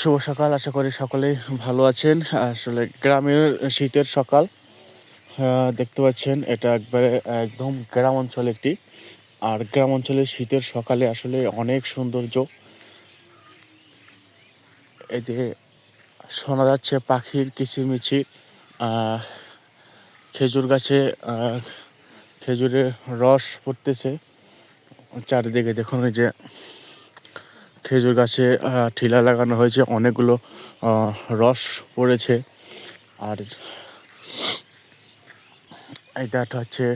শুভ সকাল, আশা করি সকলেই ভালো আছেন। আসলে গ্রামের শীতের সকাল দেখতে পাচ্ছেন এটা একবারে একদম গ্রাম অঞ্চল একটি। আর গ্রাম অঞ্চলে শীতের সকালে আসলে অনেক সৌন্দর্য। এই যে শোনা যাচ্ছে পাখির কিচিরমিচির খেজুর গাছে খেজুরের রস পড়তেছে। চারিদিকে দেখুন যে খেজুর গাছে ঠিলা লাগানো হয়েছে, অনেকগুলো রস পড়েছে। আর এটা একটা হচ্ছে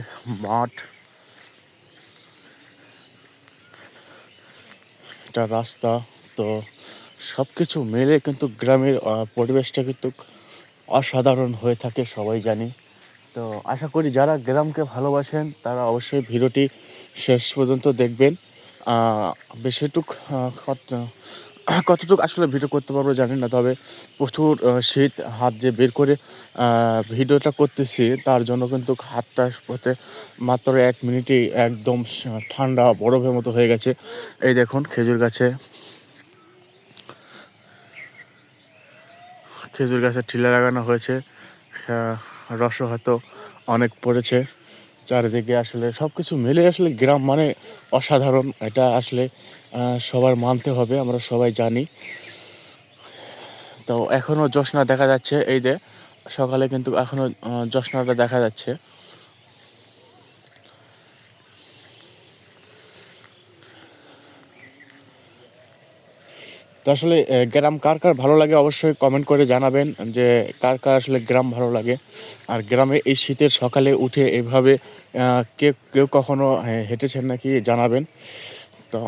মাঠ। এটা রাস্তা, তো সব কিছু মেলে কিন্তু গ্রামের পরিবেশটা কিন্তু অসাধারণ হয়ে থাকে, সবাই জানি। তো আশা করি যারা গ্রামকে ভালোবাসেন, তারা অবশ্যই ভিডিওটি শেষ পর্যন্ত দেখবেন। বেশিটুক কত- কতটুকু আসলে ভিডিও করতে পারব জানি না, তবে প্রচুর শীত, হাত যে বের করে ভিডিওটা করতেছি, তার জন্য কিন্তু হাতটা হতে মাত্র এক মিনিটেই একদম ঠান্ডা বরফের মতো হয়ে গেছে। এই দেখুন, খেজুর গাছে। খেজুর গাছের ঠিলা লাগানো হয়েছে রসও হয়তো অনেক পড়েছে। চারিদিকে আসলে সব কিছু মিলে আসলে গ্রাম মানে অসাধারণ। এটা আসলে সবার মানতে হবে, আমরা সবাই জানি। তো এখনও জোসনা দেখা যাচ্ছে, এই যে সকালে কিন্তু এখনও জোসনাটা দেখা যাচ্ছে। তো আসলে গ্রাম কার কার ভালো লাগে অবশ্যই কমেন্ট করে জানাবেন যে কার কার আসলে গ্রাম ভালো লাগে। আর গ্রামে এই শীতের সকালে উঠে এভাবে কে কেউ কখনো হেঁটেছেন নাকি জানাবেন। তো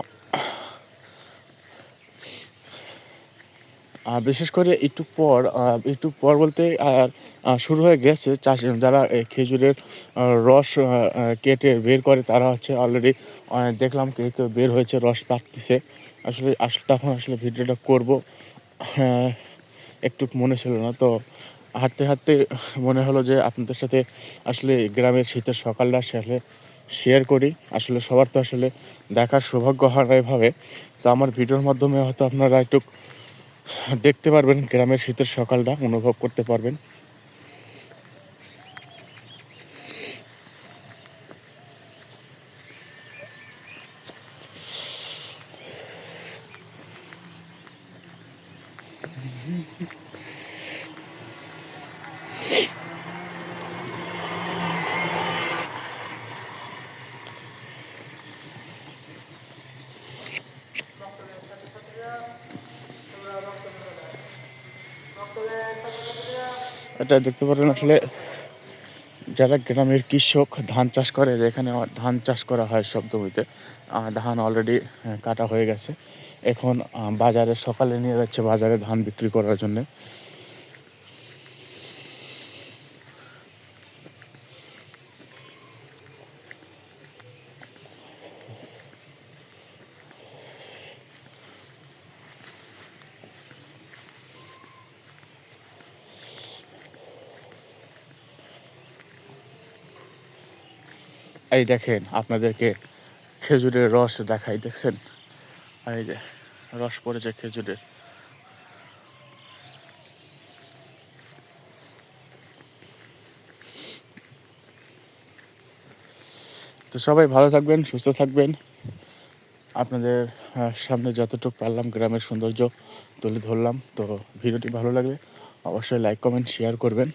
বিশেষ করে একটু পর একটু পর বলতে আর শুরু হয়ে গেছে চাষ যারা খেজুরের রস কেটে বের করে তারা হচ্ছে অলরেডি দেখলাম কেউ কেউ বের হয়েছে রস পাকতেছে। আসলে আসলে তখন আসলে ভিডিওটা করব। হ্যাঁ, একটু মনে ছিল না তো হাঁটতে হাঁটতে মনে হলো যে আপনাদের সাথে আসলে গ্রামের শীতের সকালটা আসলে শেয়ার করি। আসলে সবার তো আসলে দেখার সৌভাগ্য হয় না এভাবে। তো আমার ভিডিওর মাধ্যমে হয়তো আপনারা একটু দেখতে পারবেন গ্রামের শীতের সকালটা অনুভব করতে পারবেন। এটা দেখতে পারেন আসলে যারা গ্রামের কৃষক ধান চাষ করে, এখানে ধান চাষ করা হয় সব জমিতে ধান অলরেডি কাটা হয়ে গেছে। এখন বাজারে সকালে নিয়ে যাচ্ছে বাজারে ধান বিক্রি করার জন্য। এই দেখেন, আপনাদেরকে খেজুরের রস দেখাই, দেখছেন? এই যে, রস পড়েছে খেজুরের। তো সবাই ভালো থাকবেন, সুস্থ থাকবেন। আপনাদের সামনে যতটুকু পারলাম গ্রামের সৌন্দর্য তুলে ধরলাম। তো ভিডিওটি ভালো লাগলে অবশ্যই লাইক কমেন্ট শেয়ার করবেন।